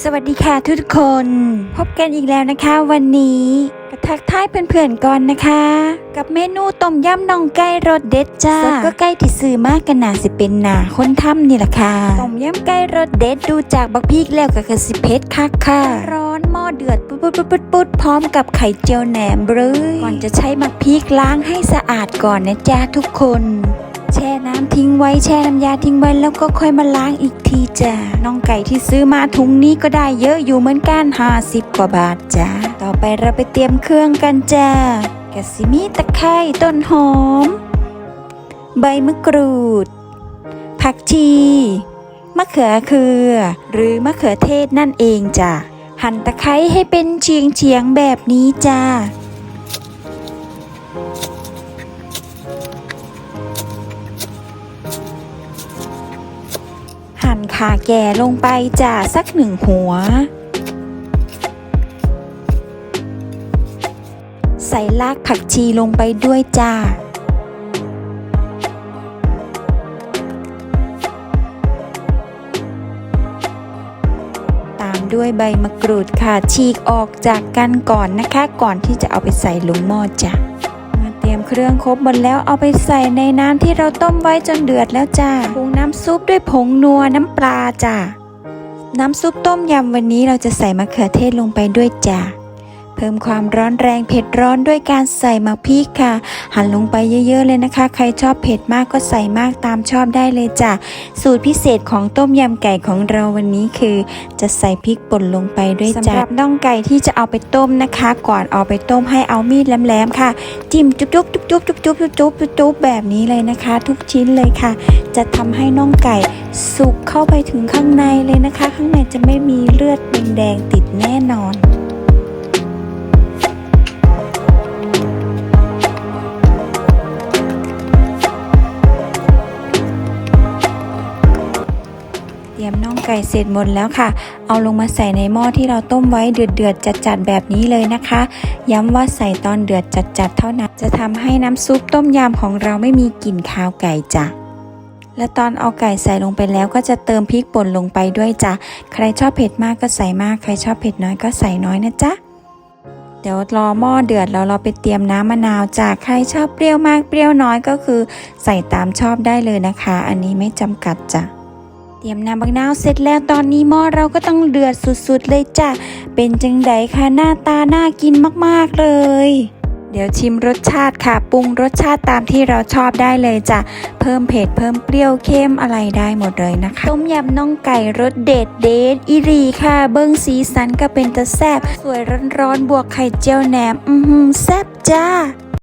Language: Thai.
สวัสดีค่ะทุกคน พบกันอีกแล้วนะคะ วันนี้กระทักทายเพื่อนๆก่อนนะคะ กับเมนูต้มยำน่องไก่รสเด็ดจ้าก็ใกล้ที่ซื้อมากกันหนาสิเป็นหนาคนทำนี่แหละค่ะต้มยำไก่รสเด็ดดูจากบักพีกแล้วก็คือสิเพชรคักค่ะ ร้อนหม้อเดือดปุ๊ดปุ๊ดปุ๊ดปุ๊ดปุ๊ดพร้อมกับไข่เจียวแหนมเลยก่อนจะใช้บักพีกล้างให้สะอาดก่อนนะจ๊ะทุกคน แช่น้ำทิ้งไว้แช่น้ำยาทิ้งไว้แล้วก็ค่อยมาล้างอีกทีจ้ะน้องไก่ที่ซื้อมาถุงนี้ก็ได้เยอะอยู่เหมือนกัน 50 กว่าบาทจ้ะต่อไปเราไปเตรียมเครื่องกันจ้ะกะสิมีตะไคร้ต้นหอม ใบมะกรูด ผักชีมะเขือเคือ หรือมะเขือเทศนั่นเองจ้ะหั่นตะไคร้ให้เป็นเฉียงเฉียงแบบนี้จ้า หั่าแก่ลงไปจ้าสักหนึ่งหัว ใส่รากผักชีลงไปด้วยจ้าตามด้วยใบมะกรูดค่ะฉีกออกจากกันก่อนนะคะ ก่อนที่จะเอาไปใส่ลงหม้อจ้ะมา เครื่องครบหมดแล้วเอาไปใส่ในน้ำที่เราต้มไว้จนเดือดแล้วจ้าปรุงน้ำซุปด้วยผงนัวน้ำปลาจ้าน้ำซุปต้มยำวันนี้เราจะใส่มะเขือเทศลงไปด้วยจ้า เพิ่มความร้อนแรงเผ็ดร้อนด้วยการใส่มะพริกค่ะ หั่นลงไปเยอะๆเลยนะคะ ใครชอบเผ็ดมากก็ใส่มากตามชอบได้เลยจ้ะ สูตรพิเศษของต้มยำไก่ของเราวันนี้คือ จะใส่พริกป่นลงไปด้วยจ้ะสำหรับน่องไก่ที่จะเอาไปต้มนะคะ ก่อนเอาไปต้มให้เอามีดแหลมๆค่ะ จิ้มจุ๊บจุ๊บจุ๊บจุ๊บจุ๊บจุ๊บจุ๊บจุ๊บแบบนี้เลยนะคะ ทุกชิ้นเลยค่ะ จะทำให้น่องไก่สุกเข้าไปถึงข้างในเลยนะคะ ข้างในจะไม่มีเลือดแดงๆติดแน่นอน รียมน่องไก่เสร็จหมดแล้วค่ะ เอาลงมาใส่ในหม้อที่เราต้มไว้เดือดเดือดจัดจัดๆแบบนี้เลยนะคะ ย้ำว่าใส่ตอนเดือดจัดจัดๆเท่านั้น จะทำให้น้ำซุปต้มยำของเราไม่มีกลิ่นคาวไก่จ้ะและตอนเอาไก่ใส่ลงไปแล้วก็จะเติมพริกป่นลงไปด้วยจ้ะ ใครชอบเผ็ดมากก็ใส่มาก ใครชอบเผ็ดน้อยก็ใส่น้อยนะจ๊ะ เดี๋ยวรอหม้อเดือดแล้วเราไปเตรียมน้ำมะนาวจ้ะ ใครชอบเปรี้ยวมากเปรี้ยวน้อยก็คือ ใส่ตามชอบได้เลยนะคะ อันนี้ไม่จำกัดจ้ะ เตรียมน้ำบักนาวเสร็จแล้วตอนนี้หม้อเราก็ต้องเดือดสุดๆเลยจ้ะ เป็นจังไดคะหน้าตาน่ากินมากๆเลย เดี๋ยวชิมรสชาติค่ะ ปรุงรสชาติตามที่เราชอบได้เลยจ้ะ เพิ่มเผ็ดเพิ่มเปรี้ยวเข้มอะไรได้หมดเลยนะคะ ต้มยำน่องไก่รสเด็ดเด็ดอีหรีค่ะ เบิ้งสีสันก็เป็นตะแซบสวยร้อนๆบวกไข่เจียวแหนม อือหือแซบจ้า